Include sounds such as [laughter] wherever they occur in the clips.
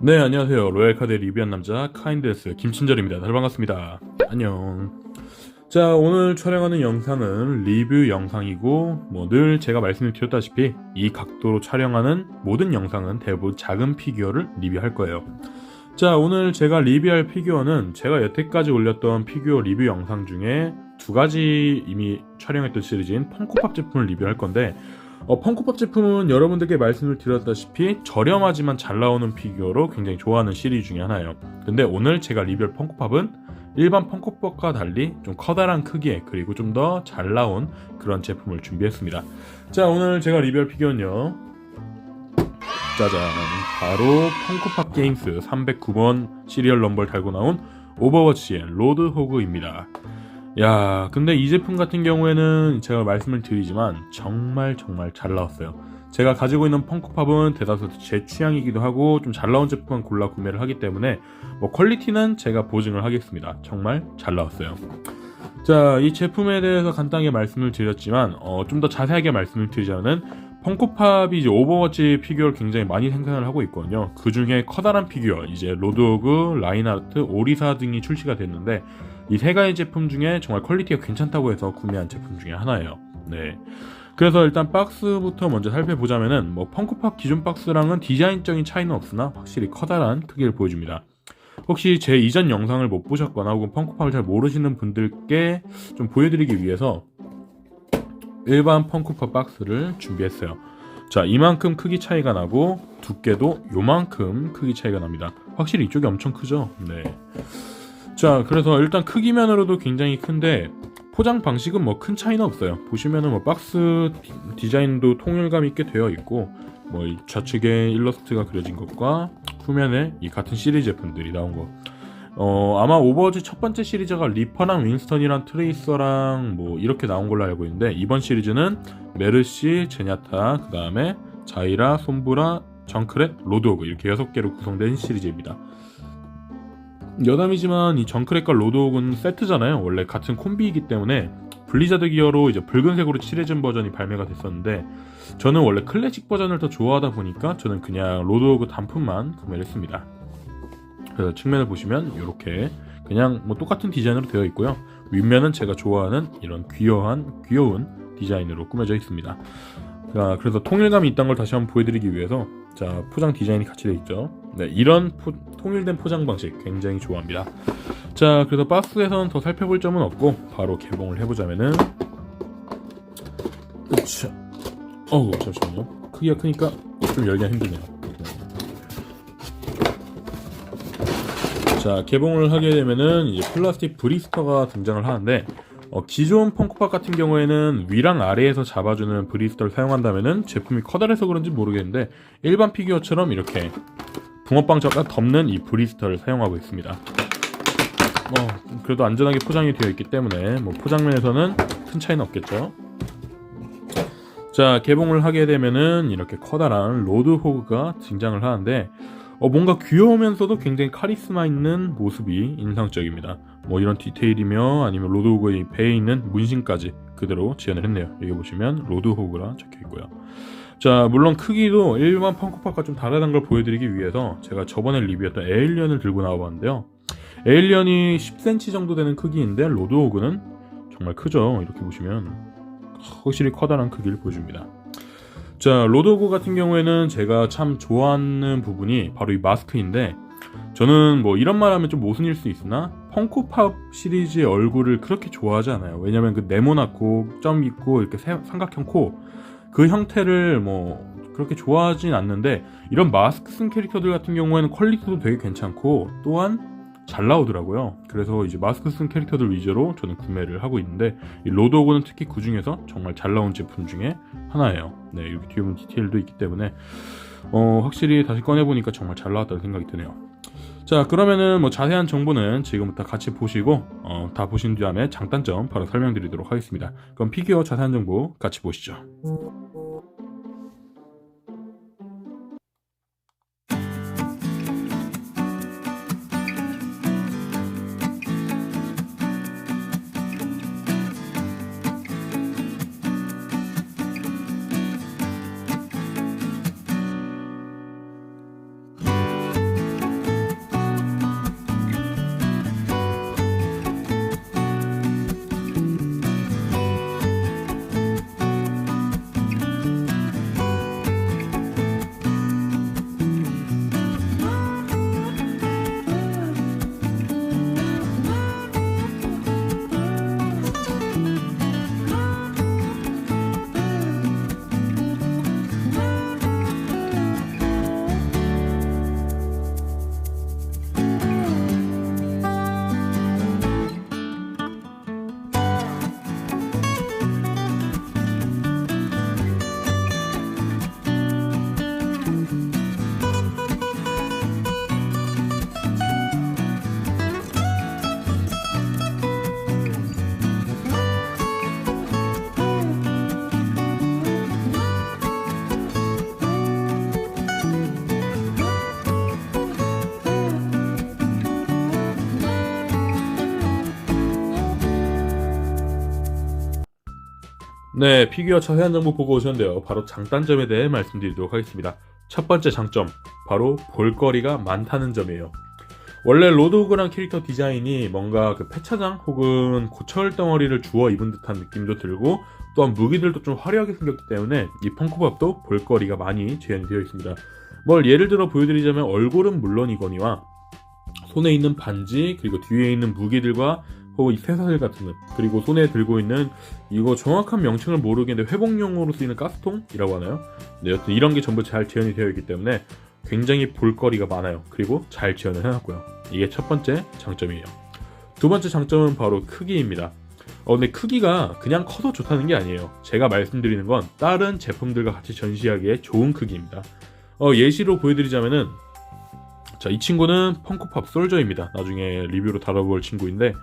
네 안녕하세요. 로얄카드 리뷰한 남자 카인드스 김친절입니다. 다들 반갑습니다. 안녕. 자 오늘 촬영하는 영상은 리뷰 영상이고 뭐 늘 제가 말씀을 드렸다시피 이 각도로 촬영하는 모든 영상은 대부분 작은 피규어를 리뷰할 거예요. 자 오늘 제가 리뷰할 피규어는 제가 여태까지 올렸던 피규어 리뷰 영상 중에 두 가지 이미 촬영했던 시리즈인 펑코팝 제품을 리뷰할 건데 어, 펑코팝 제품은 여러분들께 말씀을 드렸다시피 저렴하지만 잘 나오는 피규어로 굉장히 좋아하는 시리즈 중에 하나예요. 근데 오늘 제가 리뷰할 펑코팝은 일반 펑코팝과 달리 좀 커다란 크기에 그리고 좀 더 잘 나온 그런 제품을 준비했습니다. 자 오늘 제가 리뷰할 피규어는요. 짜잔 바로 펑코팝 게임스 309번 시리얼 넘버를 달고 나온 오버워치의 로드 호그입니다. 야, 근데 이 제품 같은 경우에는 제가 말씀을 드리지만 정말 정말 잘 나왔어요. 제가 가지고 있는 펑크팝은 대다수 제 취향이기도 하고 좀 잘 나온 제품만 골라 구매를 하기 때문에 뭐 퀄리티는 제가 보증을 하겠습니다. 정말 잘 나왔어요. 자, 이 제품에 대해서 간단하게 말씀을 드렸지만 어, 좀 더 자세하게 말씀을 드리자면 펑코팝이 이제 오버워치 피규어를 굉장히 많이 생산을 하고 있거든요. 그 중에 커다란 피규어, 이제 로드오그, 라인하르트, 오리사 등이 출시가 됐는데 이 세 가지 제품 중에 정말 퀄리티가 괜찮다고 해서 구매한 제품 중에 하나예요. 네. 그래서 일단 박스부터 먼저 살펴보자면은 뭐 펑크팝 기존 박스랑은 디자인적인 차이는 없으나 확실히 커다란 크기를 보여줍니다. 혹시 제 이전 영상을 못 보셨거나 혹은 펑크팝을 잘 모르시는 분들께 좀 보여드리기 위해서 일반 펑크팝 박스를 준비했어요. 자, 이만큼 크기 차이가 나고 두께도 요만큼 크기 차이가 납니다. 확실히 이쪽이 엄청 크죠? 네. 자, 그래서 일단 크기면으로도 굉장히 큰데 포장 방식은 뭐 큰 차이는 없어요. 보시면은 뭐 박스 디자인도 통일감 있게 되어 있고 뭐 좌측에 일러스트가 그려진 것과 후면에 이 같은 시리즈 제품들이 나온 거. 어 아마 오버워치 첫 번째 시리즈가 리퍼랑 윈스턴이랑 트레이서랑 뭐 이렇게 나온 걸로 알고 있는데 이번 시리즈는 메르시, 제냐타, 그 다음에 자이라, 솜브라, 정크렛, 로드오그 이렇게 여섯 개로 구성된 시리즈입니다. 여담이지만 이 정크렛과 로드오그는 세트잖아요. 원래 같은 콤비이기 때문에 블리자드 기어로 이제 붉은색으로 칠해진 버전이 발매가 됐었는데 저는 원래 클래식 버전을 더 좋아하다 보니까 저는 그냥 로드오그 단품만 구매를 했습니다. 그래서 측면을 보시면 이렇게 그냥 뭐 똑같은 디자인으로 되어 있고요. 윗면은 제가 좋아하는 이런 귀여한 귀여운 디자인으로 꾸며져 있습니다. 자, 그래서 통일감이 있다는 걸 다시 한번 보여드리기 위해서 자 포장 디자인이 같이 되어 있죠. 네, 이런 포, 통일된 포장 방식 굉장히 좋아합니다. 자, 그래서 박스에서는 더 살펴볼 점은 없고 바로 개봉을 해보자면은 으차. 어우 잠시만요. 크기가 크니까 좀 열기가 힘드네요. 자, 개봉을 하게 되면은 이제 플라스틱 브리스터가 등장을 하는데 어, 기존 펑크팝 같은 경우에는 위랑 아래에서 잡아주는 브리스터를 사용한다면은 제품이 커다래서 그런지 모르겠는데 일반 피규어처럼 이렇게 붕어빵 젓가 덮는 이 브리스터를 사용하고 있습니다. 뭐 그래도 안전하게 포장이 되어 있기 때문에 뭐 포장면에서는 큰 차이는 없겠죠. 자 개봉을 하게 되면은 이렇게 커다란 로드 호그가 등장을 하는데 어, 뭔가 귀여우면서도 굉장히 카리스마 있는 모습이 인상적입니다. 뭐 이런 디테일이며 아니면 로드호그의 배에 있는 문신까지 그대로 지연을 했네요. 여기 보시면 로드호그라 적혀 있고요. 자, 물론 크기도 일반 펑크팝과 좀 다르다는 걸 보여드리기 위해서 제가 저번에 리뷰했던 에일리언을 들고 나와봤는데요. 에일리언이 10cm 정도 되는 크기인데 로드호그는 정말 크죠. 이렇게 보시면 확실히 커다란 크기를 보여줍니다. 자, 로드호그 같은 경우에는 제가 참 좋아하는 부분이 바로 이 마스크인데 저는 뭐 이런 말 하면 좀 모순일 수 있으나 펑코팝 시리즈의 얼굴을 그렇게 좋아하지 않아요. 왜냐면 그 네모나고 점 있고 이렇게 삼각형 코 그 형태를 뭐 그렇게 좋아하진 않는데 이런 마스크 쓴 캐릭터들 같은 경우에는 퀄리티도 되게 괜찮고 또한 잘 나오더라고요. 그래서 이제 마스크 쓴 캐릭터들 위주로 저는 구매를 하고 있는데 이 로드오그는 특히 그 중에서 정말 잘 나온 제품 중에 하나예요. 네, 이렇게 뒤에 보면 디테일도 있기 때문에 어, 확실히 다시 꺼내보니까 정말 잘 나왔다는 생각이 드네요. 자 그러면은 뭐 자세한 정보는 지금부터 같이 보시고 어, 다 보신 다음에 장단점 바로 설명드리도록 하겠습니다. 그럼 피규어 자세한 정보 같이 보시죠. 네, 피규어 자세한 정보 보고 오셨는데요. 바로 장단점에 대해 말씀드리도록 하겠습니다. 첫 번째 장점, 바로 볼거리가 많다는 점이에요. 원래 로드오그랑 캐릭터 디자인이 뭔가 그 폐차장 혹은 고철 덩어리를 주워 입은 듯한 느낌도 들고 또한 무기들도 좀 화려하게 생겼기 때문에 이 펑크밥도 볼거리가 많이 재현이 되어 있습니다. 뭘 예를 들어 보여드리자면 얼굴은 물론이거니와 손에 있는 반지 그리고 뒤에 있는 무기들과 혹은 이 쇠사슬 같은 것 그리고 손에 들고 있는 이거 정확한 명칭을 모르겠는데 회복용으로 쓰이는 가스통이라고 하나요? 네, 여튼 이런 게 전부 잘 재현이 되어 있기 때문에 굉장히 볼거리가 많아요. 그리고 잘 지원을 해놨고요. 이게 첫 번째 장점이에요. 두 번째 장점은 바로 크기입니다. 어, 근데 크기가 그냥 커서 좋다는 게 아니에요. 제가 말씀드리는 건 다른 제품들과 같이 전시하기에 좋은 크기입니다. 어, 예시로 보여드리자면은 자, 이 친구는 펑크팝 솔저입니다. 나중에 리뷰로 다뤄볼 친구인데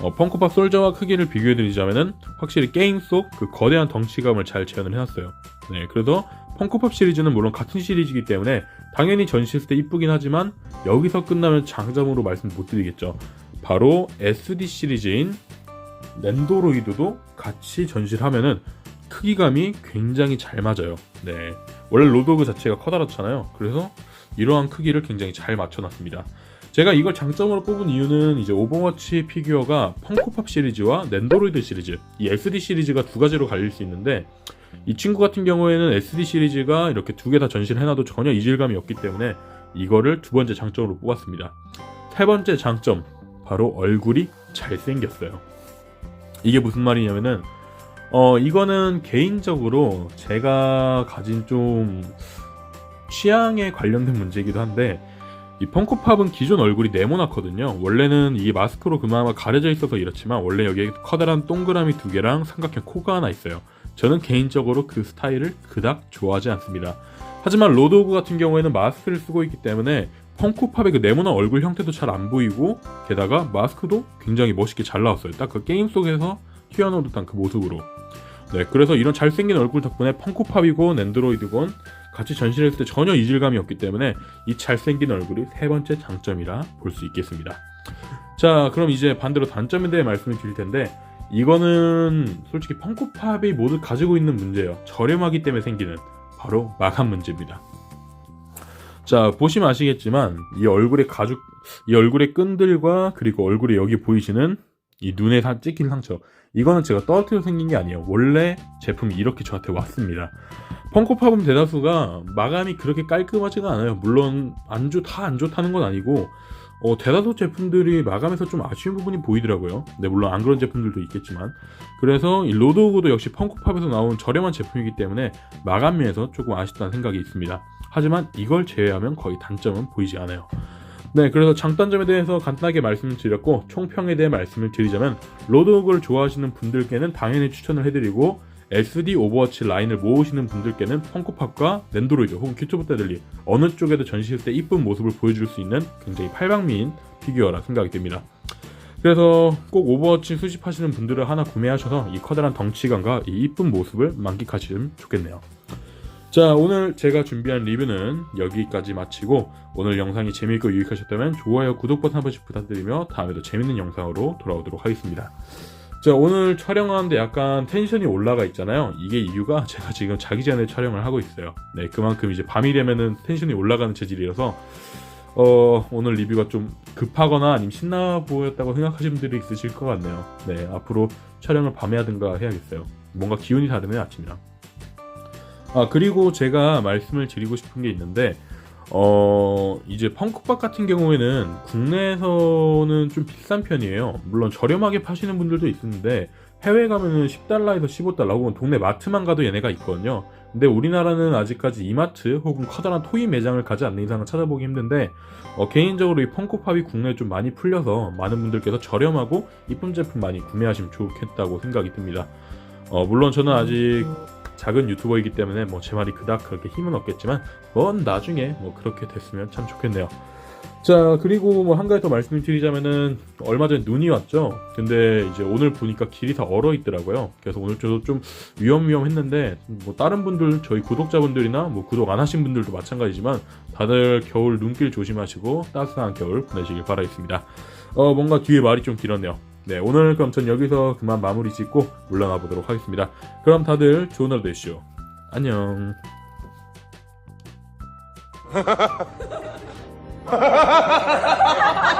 어, 펑크팝 솔저와 크기를 비교해드리자면은 확실히 게임 속 그 거대한 덩치감을 잘 재현을 해놨어요. 네, 그래서 펑크팝 시리즈는 물론 같은 시리즈이기 때문에 당연히 전시했을 때 이쁘긴 하지만 여기서 끝나면 장점으로 말씀 못 드리겠죠. 바로 SD 시리즈인 랜도로이드도 같이 전시를 하면은 크기감이 굉장히 잘 맞아요. 네. 원래 로드오그 자체가 커다랗잖아요. 그래서 이러한 크기를 굉장히 잘 맞춰놨습니다. 제가 이걸 장점으로 뽑은 이유는 이제 오버워치 피규어가 펑코팝 시리즈와 랜도로이드 시리즈, 이 SD 시리즈가 두 가지로 갈릴 수 있는데 이 친구 같은 경우에는 SD 시리즈가 이렇게 두 개 다 전시를 해놔도 전혀 이질감이 없기 때문에 이거를 두 번째 장점으로 뽑았습니다. 세 번째 장점, 바로 얼굴이 잘생겼어요. 이게 무슨 말이냐면은 어 이거는 개인적으로 제가 가진 좀 취향에 관련된 문제이기도 한데 이 펑크팝은 기존 얼굴이 네모나거든요. 원래는 이게 마스크로 그나마 가려져 있어서 이렇지만 원래 여기에 커다란 동그라미 두 개랑 삼각형 코가 하나 있어요. 저는 개인적으로 그 스타일을 그닥 좋아하지 않습니다. 하지만 로드오그 같은 경우에는 마스크를 쓰고 있기 때문에 펑크팝의 그 네모난 얼굴 형태도 잘 안 보이고 게다가 마스크도 굉장히 멋있게 잘 나왔어요. 딱 그 게임 속에서 튀어나온 듯한 그 모습으로. 네, 그래서 이런 잘생긴 얼굴 덕분에 펑크팝이고 앤드로이드건 같이 전시했을 때 전혀 이질감이 없기 때문에 이 잘생긴 얼굴이 세 번째 장점이라 볼 수 있겠습니다. 자, 그럼 이제 반대로 단점에 대해 말씀을 드릴 텐데 이거는 솔직히 펑크팝이 모두 가지고 있는 문제예요. 저렴하기 때문에 생기는 바로 마감 문제입니다. 자, 보시면 아시겠지만 이 얼굴의 가죽, 이 얼굴의 끈들과 그리고 얼굴에 여기 보이시는 이 눈에 다 찍힌 상처. 이거는 제가 떨어뜨려 생긴 게 아니에요. 원래 제품이 이렇게 저한테 왔습니다. 펑코팝은 대다수가 마감이 그렇게 깔끔하지가 않아요. 물론 안주 다안 좋다는 건 아니고 어, 대다수 제품들이 마감에서 좀 아쉬운 부분이 보이더라고요. 네, 물론 안 그런 제품들도 있겠지만. 그래서 이 로드 오그도 역시 펑크팝에서 나온 저렴한 제품이기 때문에 마감면에서 조금 아쉽다는 생각이 있습니다. 하지만 이걸 제외하면 거의 단점은 보이지 않아요. 네, 그래서 장단점에 대해서 간단하게 말씀을 드렸고 총평에 대해 말씀을 드리자면 로드오그를 좋아하시는 분들께는 당연히 추천을 해드리고 SD 오버워치 라인을 모으시는 분들께는 펑크팝과 랜드로이드 혹은 큐튜브 때들리 어느 쪽에도 전시할 때 이쁜 모습을 보여줄 수 있는 굉장히 팔방미인 피규어라 생각이 됩니다. 그래서 꼭 오버워치 수집하시는 분들은 하나 구매하셔서 이 커다란 덩치감과 이 이쁜 모습을 만끽하시면 좋겠네요. 자 오늘 제가 준비한 리뷰는 여기까지 마치고 오늘 영상이 재미있고 유익하셨다면 좋아요 구독 버튼 한 번씩 부탁드리며 다음에도 재밌는 영상으로 돌아오도록 하겠습니다. 자 오늘 촬영하는데 약간 텐션이 올라가 있잖아요. 이게 이유가 [laughs] 제가 지금 자기 전에 촬영을 하고 있어요. 네 그만큼 이제 밤이 되면은 텐션이 올라가는 체질이라서 어 오늘 리뷰가 좀 급하거나 아니면 신나 보였다고 생각하시는 분들이 있으실 것 같네요. 네 앞으로 촬영을 밤에 하든가 해야겠어요. 뭔가 기운이 다르네요 아침이랑 아 그리고 제가 말씀을 드리고 싶은 게 있는데 어 이제 펑크박 같은 경우에는 국내에서는 좀 비싼 편이에요. 물론 저렴하게 파시는 분들도 있는데 해외 가면은 10달러에서 15달러 혹은 동네 마트만 가도 얘네가 있거든요. 근데 우리나라는 아직까지 이마트 혹은 커다란 토이 매장을 가지 않는 이상은 찾아보기 힘든데 어, 개인적으로 이 펑크팝이 국내에 좀 많이 풀려서 많은 분들께서 저렴하고 이쁜 제품 많이 구매하시면 좋겠다고 생각이 듭니다. 어, 물론 저는 아직 작은 유튜버이기 때문에 뭐 제 말이 그닥 그렇게 힘은 없겠지만 뭔 나중에 뭐 그렇게 됐으면 참 좋겠네요. 자 그리고 뭐 한 가지 더 말씀을 드리자면은 얼마 전에 눈이 왔죠. 근데 이제 오늘 보니까 길이 다 얼어 있더라고요. 그래서 오늘 저도 좀 위험위험했는데 뭐 다른 분들 저희 구독자분들이나 뭐 구독 안 하신 분들도 마찬가지지만 다들 겨울 눈길 조심하시고 따뜻한 겨울 보내시길 바라겠습니다. 어 뭔가 뒤에 말이 좀 길었네요. 네, 오늘 그럼 전 여기서 그만 마무리 짓고 물러나 보도록 하겠습니다. 그럼 다들 좋은 하루 되시죠. 안녕. [laughs]